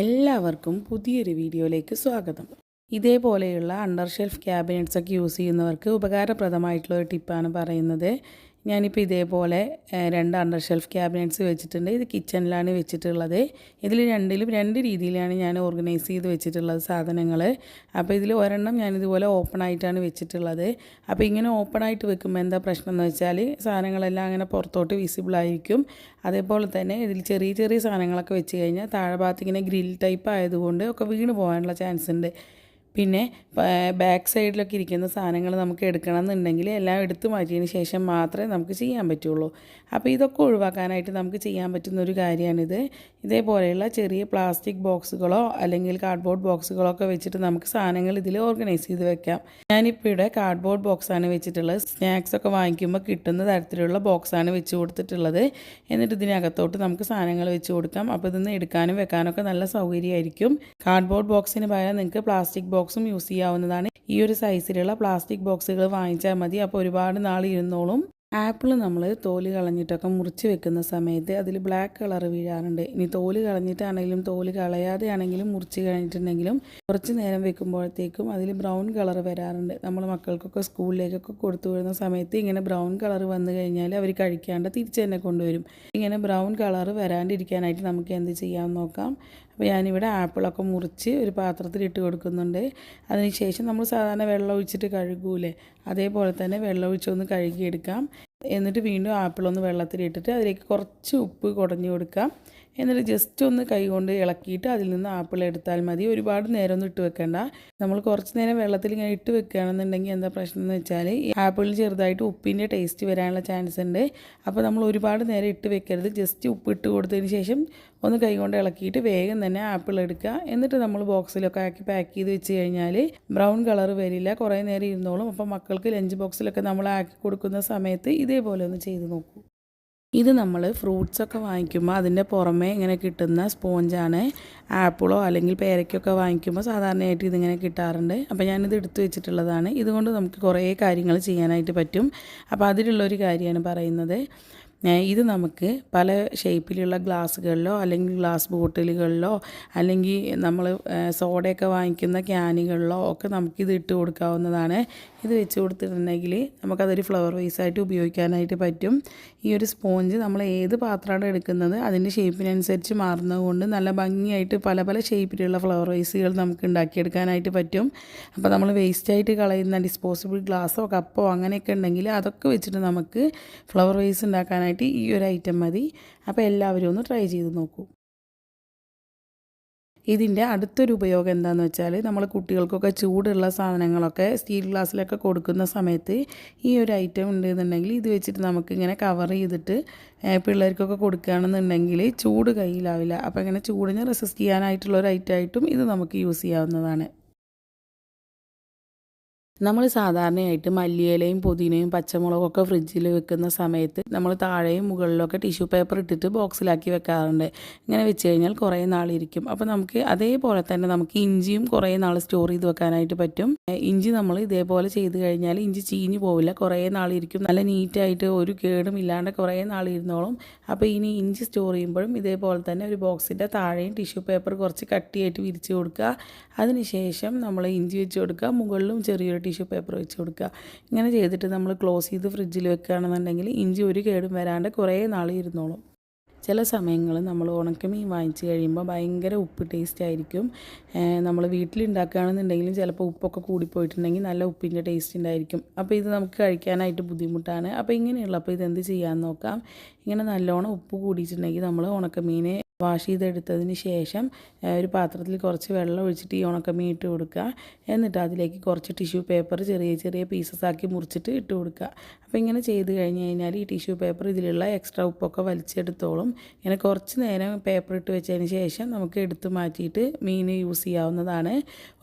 എല്ലാവർക്കും പുതിയൊരു വീഡിയോയിലേക്ക് സ്വാഗതം. ഇതേപോലെയുള്ള അണ്ടർ ഷെൽഫ് ക്യാബിനറ്റ്സ് ഒക്കെ യൂസ് ചെയ്യുന്നവർക്ക് ഉപകാരപ്രദമായിട്ടുള്ള ഒരു ടിപ്പാണ് പറയുന്നത്. ഞാനിപ്പോൾ ഇതേപോലെ രണ്ട് അണ്ടർ ഷെൽഫ് ക്യാബിനറ്റ്സ് വെച്ചിട്ടുണ്ട്. ഇത് കിച്ചണിലാണ് വെച്ചിട്ടുള്ളത്. ഇതിൽ രണ്ടിലും രണ്ട് രീതിയിലാണ് ഞാൻ ഓർഗനൈസ് ചെയ്ത് വെച്ചിട്ടുള്ളത് സാധനങ്ങൾ അപ്പോൾ ഇതിൽ ഒരെണ്ണം ഞാനിതുപോലെ ഓപ്പൺ ആയിട്ടാണ് വെച്ചിട്ടുള്ളത്. അപ്പോൾ ഇങ്ങനെ ഓപ്പൺ ആയിട്ട് വെക്കുമ്പോൾ എന്താ പ്രശ്നം എന്ന് വെച്ചാൽ സാധനങ്ങളെല്ലാം അങ്ങനെ പുറത്തോട്ട് വിസിബിൾ ആയിരിക്കും. അതേപോലെ തന്നെ ഇതിൽ ചെറിയ ചെറിയ സാധനങ്ങളൊക്കെ വെച്ച് കഴിഞ്ഞാൽ താഴെ ഭാഗത്ത് ഇങ്ങനെ ഗ്രിൽ ടൈപ്പ് ആയതുകൊണ്ട് ഒക്കെ വീണ് പോകാനുള്ള ചാൻസ് ഉണ്ട്. പിന്നെ ബാക്ക് സൈഡിലൊക്കെ ഇരിക്കുന്ന സാധനങ്ങൾ നമുക്ക് എടുക്കണം എന്നുണ്ടെങ്കിൽ എല്ലാം എടുത്തു മാറ്റിയതിന് ശേഷം മാത്രമേ നമുക്ക് ചെയ്യാൻ പറ്റുള്ളൂ. അപ്പോൾ ഇതൊക്കെ ഒഴിവാക്കാനായിട്ട് നമുക്ക് ചെയ്യാൻ പറ്റുന്ന ഒരു കാര്യമാണിത്. ഇതേപോലെയുള്ള ചെറിയ പ്ലാസ്റ്റിക് ബോക്സുകളോ അല്ലെങ്കിൽ കാർഡ്ബോർഡ് ബോക്സുകളോ ഒക്കെ വെച്ചിട്ട് നമുക്ക് സാധനങ്ങൾ ഇതിൽ ഓർഗനൈസ് ചെയ്ത് വെക്കാം. ഞാനിപ്പോൾ ഇവിടെ കാർഡ്ബോർഡ് ബോക്സാണ് വെച്ചിട്ടുള്ളത്. സ്നാക്സ് ഒക്കെ വാങ്ങിക്കുമ്പോൾ കിട്ടുന്ന തരത്തിലുള്ള ബോക്സാണ് വെച്ച് കൊടുത്തിട്ടുള്ളത്. എന്നിട്ട് ഇതിനകത്തോട്ട് നമുക്ക് സാധനങ്ങൾ വെച്ച് കൊടുക്കാം. അപ്പോൾ ഇതൊന്ന് എടുക്കാനും വെക്കാനൊക്കെ നല്ല സൗകര്യമായിരിക്കും. കാർഡ്ബോർഡ് ബോക്സിന് പകരം നിങ്ങൾക്ക് പ്ലാസ്റ്റിക് ബോക്സും യൂസ് ചെയ്യാവുന്നതാണ്. ഈ ഒരു സൈസിലുള്ള പ്ലാസ്റ്റിക് ബോക്സുകൾ വാങ്ങിച്ചാൽ മതി. അപ്പോൾ ഒരുപാട് നാൾ ഇരുന്നോളും. ആപ്പിൾ നമ്മൾ തോൽ കളഞ്ഞിട്ടൊക്കെ മുറിച്ച് വെക്കുന്ന സമയത്ത് അതിൽ ബ്ലാക്ക് കളർ വീഴാറുണ്ട്. ഇനി തോൽ കളഞ്ഞിട്ടാണെങ്കിലും തോൽ കളയാതെ ആണെങ്കിലും മുറിച്ച് കഴിഞ്ഞിട്ടുണ്ടെങ്കിലും കുറച്ച് നേരം വെക്കുമ്പോഴത്തേക്കും അതിൽ ബ്രൗൺ കളർ വരാറുണ്ട്. നമ്മൾ മക്കൾക്കൊക്കെ സ്കൂളിലേക്കൊക്കെ കൊടുത്തു വിടുന്ന സമയത്ത് ഇങ്ങനെ ബ്രൗൺ കളർ വന്നു കഴിഞ്ഞാൽ അവർ കഴിക്കാണ്ട് തിരിച്ച് തന്നെ കൊണ്ടുവരും. ഇങ്ങനെ ബ്രൗൺ കളർ വരാണ്ടിരിക്കാനായിട്ട് നമുക്ക് എന്ത് ചെയ്യാമെന്ന് നോക്കാം. അപ്പോൾ ഞാനിവിടെ ആപ്പിളൊക്കെ മുറിച്ച് ഒരു പാത്രത്തിൽ ഇട്ട് കൊടുക്കുന്നുണ്ട്. അതിനുശേഷം നമ്മൾ സാധാരണ വെള്ളം ഒഴിച്ചിട്ട് കഴുകൂലേ അതേപോലെ തന്നെ വെള്ളം ഒഴിച്ചൊന്ന് കഴുകിയെടുക്കാം. എന്നിട്ട് വീണ്ടും ആപ്പിളൊന്ന് വെള്ളത്തിലിട്ടിട്ട് അതിലേക്ക് കുറച്ച് ഉപ്പ് കുടഞ്ഞു കൊടുക്കാം എന്നിട്ട് ജസ്റ്റ് ഒന്ന് കൈകൊണ്ട് ഇളക്കിയിട്ട് അതിൽ നിന്ന് ആപ്പിൾ എടുത്താൽ മതി. ഒരുപാട് നേരം ഒന്നും ഇട്ട് വെക്കേണ്ട. നമ്മൾ കുറച്ച് നേരം വെള്ളത്തിൽ ഇങ്ങനെ ഇട്ട് വെക്കുകയാണെന്നുണ്ടെങ്കിൽ എന്താ പ്രശ്നം എന്ന് വെച്ചാൽ ഈ ആപ്പിളിന് ചെറുതായിട്ട് ഉപ്പിന്റെ ടേസ്റ്റ് വരാനുള്ള ചാൻസ് ഉണ്ട്. അപ്പോൾ നമ്മൾ ഒരുപാട് നേരം ഇട്ട് വെക്കരുത്. ജസ്റ്റ് ഉപ്പ് ഇട്ട് കൊടുത്തതിന് ശേഷം ഒന്ന് കൈകൊണ്ട് ഇളക്കിയിട്ട് വേഗം തന്നെ ആപ്പിൾ എടുക്കുക. എന്നിട്ട് നമ്മൾ ബോക്സിലൊക്കെ ആക്കി പാക്ക് ചെയ്ത് വെച്ച് കഴിഞ്ഞാൽ ബ്രൗൺ കളർ വരില്ല. കുറേ നേരം ഇരുന്നോളും. അപ്പോൾ മക്കൾക്ക് ലഞ്ച് ബോക്സിലൊക്കെ നമ്മൾ ആക്കി കൊടുക്കുന്ന സമയത്ത് ഇതേപോലെ ഒന്ന് ചെയ്ത് നോക്കൂ. ഇത് നമ്മൾ ഫ്രൂട്ട്സൊക്കെ വാങ്ങിക്കുമ്പോൾ അതിന്റെ പുറമേ ഇങ്ങനെ കിട്ടുന്ന സ്പോഞ്ചാണ് ആപ്പിളോ അല്ലെങ്കിൽ പേരയ്ക്കൊക്കെ വാങ്ങിക്കുമ്പോൾ സാധാരണയായിട്ട് ഇതിങ്ങനെ കിട്ടാറുണ്ട്. അപ്പോൾ ഞാനിത് എടുത്തു വെച്ചിട്ടുള്ളതാണ്. ഇതുകൊണ്ട് നമുക്ക് കുറേ കാര്യങ്ങൾ ചെയ്യാനായിട്ട് പറ്റും. അപ്പോൾ അതിലുള്ളൊരു കാര്യമാണ് പറയുന്നത്. ഇത് നമുക്ക് പല ഷേപ്പിലുള്ള ഗ്ലാസ്സുകളിലോ അല്ലെങ്കിൽ ഗ്ലാസ് ബോട്ടിലുകളിലോ അല്ലെങ്കിൽ നമ്മൾ സോഡയൊക്കെ വാങ്ങിക്കുന്ന ക്യാനുകളിലോ ഒക്കെ നമുക്കിത് ഇട്ട് കൊടുക്കാവുന്നതാണ്. ഇത് വെച്ച് കൊടുത്തിട്ടുണ്ടെങ്കിൽ നമുക്കതൊരു ഫ്ലവർ വൈസായിട്ട് ഉപയോഗിക്കാനായിട്ട് പറ്റും. ഈ ഒരു സ്പോഞ്ച് നമ്മൾ ഏത് പാത്രമാണ് എടുക്കുന്നത് അതിന്റെ ഷേപ്പിനനുസരിച്ച് മാറുന്നതുകൊണ്ട് നല്ല ഭംഗിയായിട്ട് പല പല ഷേപ്പിലുള്ള ഫ്ലവർ വൈസുകൾ നമുക്ക് ഉണ്ടാക്കിയെടുക്കാനായിട്ട് പറ്റും. അപ്പോൾ നമ്മൾ വേസ്റ്റായിട്ട് കളയുന്ന ഡിസ്പോസിബിൾ ഗ്ലാസ്സോ കപ്പോ അങ്ങനെയൊക്കെ ഉണ്ടെങ്കിൽ അതൊക്കെ വെച്ചിട്ട് നമുക്ക് ഫ്ലവർ വൈസ് ഉണ്ടാക്കാനായിട്ട് ഈ ഒരു ഐറ്റം മതി. അപ്പോൾ എല്ലാവരും ഒന്ന് ട്രൈ ചെയ്ത് നോക്കൂ. ഇതിന്റെ അടുത്തൊരു ഉപയോഗം എന്താണെന്ന് വെച്ചാൽ നമ്മൾ കുട്ടികൾക്കൊക്കെ ചൂടുള്ള സാധനങ്ങളൊക്കെ സ്റ്റീൽ ഗ്ലാസ്സിലൊക്കെ കൊടുക്കുന്ന സമയത്ത് ഈ ഒരു ഐറ്റം ഉണ്ടെന്നുണ്ടെങ്കിൽ ഇത് വെച്ചിട്ട് നമുക്കിങ്ങനെ കവർ ചെയ്തിട്ട് പിള്ളേർക്കൊക്കെ കൊടുക്കുകയാണെന്നുണ്ടെങ്കിൽ ചൂട് കയ്യിലാവില്ല. അപ്പോൾ ഇങ്ങനെ ചൂടിനെ റെസിസ്റ്റ് ചെയ്യാനായിട്ടുള്ള ഒരു ഐറ്റമായിട്ടും ഇത് നമുക്ക് യൂസ് ചെയ്യാവുന്നതാണ്. നമ്മൾ സാധാരണയായിട്ട് മല്ലിയിലയും പുതിനയും പച്ചമുളകൊക്കെ ഫ്രിഡ്ജിൽ വെക്കുന്ന സമയത്ത് നമ്മൾ താഴെയും മുകളിലൊക്കെ ടിഷ്യൂ പേപ്പർ ഇട്ടിട്ട് ബോക്സിലാക്കി വെക്കാറുണ്ട്. ഇങ്ങനെ വെച്ച് കഴിഞ്ഞാൽ കുറേ നാളിരിക്കും. അപ്പോൾ നമുക്ക് അതേപോലെ തന്നെ നമുക്ക് ഇഞ്ചിയും കുറേ നാൾ സ്റ്റോർ ചെയ്ത് വെക്കാനായിട്ട് പറ്റും. ഇഞ്ചി നമ്മൾ ഇതേപോലെ ചെയ്ത് കഴിഞ്ഞാൽ ഇഞ്ചി ചീഞ്ഞു പോവില്ല. കുറേ നാളിരിക്കും. നല്ല നീറ്റായിട്ട് ഒരു കേടും ഇല്ലാണ്ട് കുറേ നാളിരുന്നോളും. അപ്പോൾ ഇനി ഇഞ്ചി സ്റ്റോർ ചെയ്യുമ്പോഴും ഇതേപോലെ തന്നെ ഒരു ബോക്സിന്റെ താഴെയും ടിഷ്യൂ പേപ്പർ കുറച്ച് കട്ടിയായിട്ട് വിരിച്ച് കൊടുക്കുക. അതിനുശേഷം നമ്മൾ ഇഞ്ചി വെച്ച് കൊടുക്കുക. മുകളിലും ചെറിയൊരു ടിഷ്യൂ പേപ്പർ വെച്ച് കൊടുക്കുക. ഇങ്ങനെ ചെയ്തിട്ട് നമ്മൾ ക്ലോസ് ചെയ്ത് ഫ്രിഡ്ജിൽ വെക്കുകയാണെന്നുണ്ടെങ്കിൽ ഇഞ്ചി ഒരു കേടും വരാണ്ട് കുറേ നാൾ ഇരുന്നോളും. ചില സമയങ്ങളിൽ നമ്മൾ ഉണക്കമീൻ വാങ്ങിച്ച് കഴിയുമ്പോൾ ഭയങ്കര ഉപ്പ് ടേസ്റ്റ് ആയിരിക്കും. നമ്മൾ വീട്ടിലുണ്ടാക്കുകയാണെന്നുണ്ടെങ്കിലും ചിലപ്പോൾ ഉപ്പൊക്കെ കൂടിപ്പോയിട്ടുണ്ടെങ്കിൽ നല്ല ഉപ്പിന്റെ ടേസ്റ്റ് ഉണ്ടായിരിക്കും. അപ്പോൾ ഇത് നമുക്ക് കഴിക്കാനായിട്ട് ബുദ്ധിമുട്ടാണ്. അപ്പോൾ ഇങ്ങനെയുള്ളപ്പോൾ ഇതെന്ത് ചെയ്യാമെന്ന് നോക്കാം. ഇങ്ങനെ നല്ലോണം ഉപ്പ് കൂടിയിട്ടുണ്ടെങ്കിൽ നമ്മൾ ഉണക്കമീനെ വാഷ് ചെയ്തെടുത്തതിന് ശേഷം ഒരു പാത്രത്തിൽ കുറച്ച് വെള്ളം ഒഴിച്ചിട്ട് ഈ ഉണക്കമീൻ ഇട്ട് കൊടുക്കുക. എന്നിട്ട് അതിലേക്ക് കുറച്ച് ടിഷ്യൂ പേപ്പർ ചെറിയ ചെറിയ പീസസ് ആക്കി മുറിച്ചിട്ട് ഇട്ട് കൊടുക്കുക. അപ്പോൾ ഇങ്ങനെ ചെയ്ത് കഴിഞ്ഞ് കഴിഞ്ഞാൽ ഈ ടിഷ്യൂ പേപ്പർ ഇതിലുള്ള എക്സ്ട്രാ ഉപ്പൊക്കെ വലിച്ചെടുത്തോളും. ഇങ്ങനെ കുറച്ച് നേരം പേപ്പർ ഇട്ട് വെച്ചതിന് ശേഷം നമുക്ക് എടുത്തു മാറ്റിയിട്ട് മീൻ യൂസ് ചെയ്യാവുന്നതാണ്.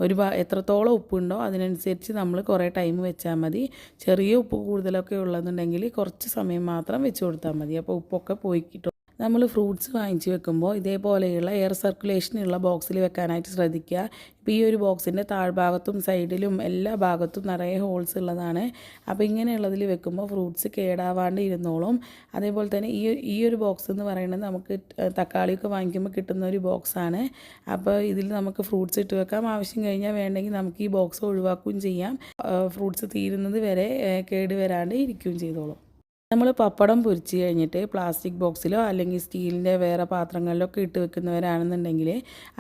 ഒരു എത്രത്തോളം ഉപ്പുണ്ടോ അതിനനുസരിച്ച് നമ്മൾ കുറേ ടൈം വെച്ചാൽ മതി. ചെറിയ ഉപ്പ് കൂടുതലൊക്കെ ഉള്ളതുണ്ടെങ്കിൽ കുറച്ച് സമയം മാത്രം വെച്ച് കൊടുത്താൽ മതി. അപ്പോൾ ഉപ്പൊക്കെ പോയി കിട്ടും. നമ്മൾ ഫ്രൂട്ട്സ് വാങ്ങിച്ച് വെക്കുമ്പോൾ ഇതേപോലെയുള്ള എയർ സർക്കുലേഷനുള്ള ബോക്സിൽ വെക്കാനായിട്ട് ശ്രദ്ധിക്കുക. ഇപ്പോൾ ഈ ഒരു ബോക്സിന്റെ താഴ്ഭാഗത്തും സൈഡിലും എല്ലാ ഭാഗത്തും നിറയെ ഹോൾസ് ഉള്ളതാണ്. അപ്പോൾ ഇങ്ങനെയുള്ളതിൽ വെക്കുമ്പോൾ ഫ്രൂട്ട്സ് കേടാവാണ്ട് ഇരുന്നോളും. അതേപോലെ തന്നെ ഈ ഈ ഒരു ബോക്സ് എന്ന് പറയുന്നത് നമുക്ക് തക്കാളിയൊക്കെ വാങ്ങിക്കുമ്പോൾ കിട്ടുന്ന ഒരു ബോക്സാണ്. അപ്പോൾ ഇതിൽ നമുക്ക് ഫ്രൂട്ട്സ് ഇട്ട് വെക്കാം. ആവശ്യം കഴിഞ്ഞാൽ വേണ്ടെങ്കിൽ നമുക്ക് ഈ ബോക്സ് ഒഴിവാക്കുകയും ചെയ്യാം. ഫ്രൂട്ട്സ് തീരുന്നത് വരെ കേട് വരാണ്ട് ഇരിക്കുകയും ചെയ്തോളും. നമ്മൾ പപ്പടം പൊരിച്ച് കഴിഞ്ഞിട്ട് പ്ലാസ്റ്റിക് ബോക്സിലോ അല്ലെങ്കിൽ സ്റ്റീലിന്റെ വേറെ പാത്രങ്ങളിലോ ഒക്കെ ഇട്ട് വെക്കുന്നവരാണെന്നുണ്ടെങ്കിൽ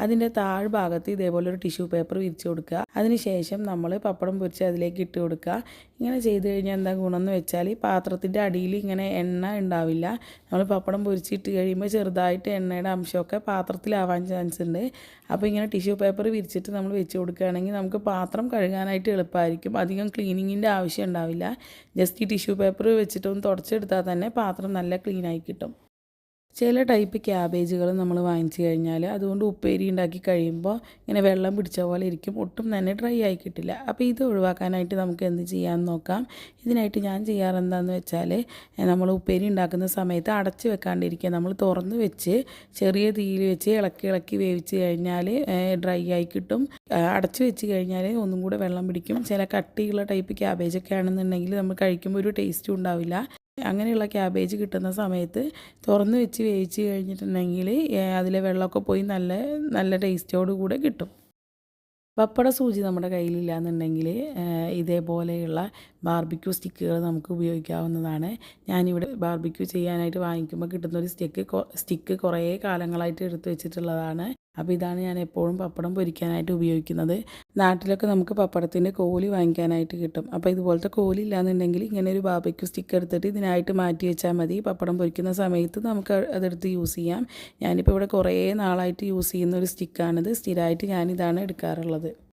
അതിന്റെ താഴ്ഭാഗത്ത് ഇതേപോലെ ഒരു ടിഷ്യൂ പേപ്പർ വിരിച്ചു കൊടുക്കുക. അതിനുശേഷം നമ്മൾ പപ്പടം പൊരിച്ച് അതിലേക്ക് ഇട്ട് കൊടുക്കുക. ഇങ്ങനെ ചെയ്ത് കഴിഞ്ഞാൽ എന്താ ഗുണം എന്ന് വെച്ചാൽ ഈ പാത്രത്തിന്റെ അടിയിൽ ഇങ്ങനെ എണ്ണ ഉണ്ടാവില്ല. നമ്മൾ പപ്പടം പൊരിച്ചിട്ട് കഴിയുമ്പോൾ ചെറുതായിട്ട് എണ്ണയുടെ അംശമൊക്കെ പാത്രത്തിലാവാൻ ചാൻസ് ഉണ്ട്. അപ്പോൾ ഇങ്ങനെ ടിഷ്യൂ പേപ്പർ വിരിച്ചിട്ട് നമ്മൾ വെച്ച് കൊടുക്കുകയാണെങ്കിൽ നമുക്ക് പാത്രം കഴുകാനായിട്ട് എളുപ്പമായിരിക്കും. അധികം ക്ലീനിങ്ങിന്റെ ആവശ്യം ഉണ്ടാവില്ല. ജസ്റ്റ് ഈ ടിഷ്യൂ പേപ്പർ വെച്ചിട്ടൊന്ന് തുടച്ചെടുത്താൽ തന്നെ പാത്രം നല്ല ക്ലീനായി കിട്ടും. ചില ടൈപ്പ് ക്യാബേജുകൾ നമ്മൾ വാങ്ങിച്ചു കഴിഞ്ഞാൽ അതുകൊണ്ട് ഉപ്പേരി ഉണ്ടാക്കി കഴിയുമ്പോൾ ഇങ്ങനെ വെള്ളം പിടിച്ച പോലെ ഇരിക്കും. ഒട്ടും തന്നെ ഡ്രൈ ആയി കിട്ടില്ല. അപ്പോൾ ഇത് ഒഴിവാക്കാനായിട്ട് നമുക്ക് എന്ത് ചെയ്യാമെന്ന് നോക്കാം. ഇതിനായിട്ട് ഞാൻ ചെയ്യാറെന്താന്ന് വെച്ചാൽ നമ്മൾ ഉപ്പേരി ഉണ്ടാക്കുന്ന സമയത്ത് അടച്ചു വെക്കാണ്ടിരിക്കുക. നമ്മൾ തുറന്ന് വെച്ച് ചെറിയ തീയിൽ വെച്ച് ഇളക്കി ഇളക്കി വേവിച്ച് കഴിഞ്ഞാൽ ഡ്രൈ ആയി കിട്ടും. അടച്ച് വെച്ച് കഴിഞ്ഞാൽ ഒന്നും കൂടെ വെള്ളം പിടിക്കും. ചില കട്ടിയുള്ള ടൈപ്പ് ക്യാബേജൊക്കെ ആണെന്നുണ്ടെങ്കിൽ നമ്മൾ കഴിക്കുമ്പോൾ ഒരു ടേസ്റ്റും ഉണ്ടാവില്ല. അങ്ങനെയുള്ള ക്യാബേജ് കിട്ടുന്ന സമയത്ത് തുറന്ന് വെച്ച് വേവിച്ച് കഴിഞ്ഞിട്ടുണ്ടെങ്കിൽ അതിലെ വെള്ളമൊക്കെ പോയി നല്ല നല്ല ടേസ്റ്റോടു കൂടെ കിട്ടും. പപ്പട സൂചി നമ്മുടെ കയ്യിലില്ല എന്നുണ്ടെങ്കിൽ ഇതേപോലെയുള്ള ബാർബിക്യൂ സ്റ്റിക്കുകൾ നമുക്ക് ഉപയോഗിക്കാവുന്നതാണ്. ഞാനിവിടെ ബാർബിക്യൂ ചെയ്യാനായിട്ട് വാങ്ങിക്കുമ്പോൾ കിട്ടുന്ന ഒരു സ്റ്റിക്ക് സ്റ്റിക്ക് കുറേ കാലങ്ങളായിട്ട് എടുത്തു വെച്ചിട്ടുള്ളതാണ്. അപ്പോൾ ഇതാണ് ഞാൻ എപ്പോഴും പപ്പടം പൊരിക്കാനായിട്ട് ഉപയോഗിക്കുന്നത്. നാട്ടിലൊക്കെ നമുക്ക് പപ്പടത്തിന്റെ കോലി വാങ്ങിക്കാനായിട്ട് കിട്ടും. അപ്പോൾ ഇതുപോലത്തെ കോലി ഇല്ലാന്നുണ്ടെങ്കിൽ ഇങ്ങനെ ഒരു ബാബയ്ക്ക് സ്റ്റിക്ക് എടുത്തിട്ട് ഇതിനായിട്ട് മാറ്റി വെച്ചാൽ മതി. പപ്പടം പൊരിക്കുന്ന സമയത്ത് നമുക്ക് അതെടുത്ത് യൂസ് ചെയ്യാം. ഞാനിപ്പോൾ ഇവിടെ കുറേ നാളായിട്ട് യൂസ് ചെയ്യുന്ന ഒരു സ്റ്റിക്കാണിത് സ്ഥിരമായിട്ട് ഞാനിതാണ് എടുക്കാറുള്ളത്.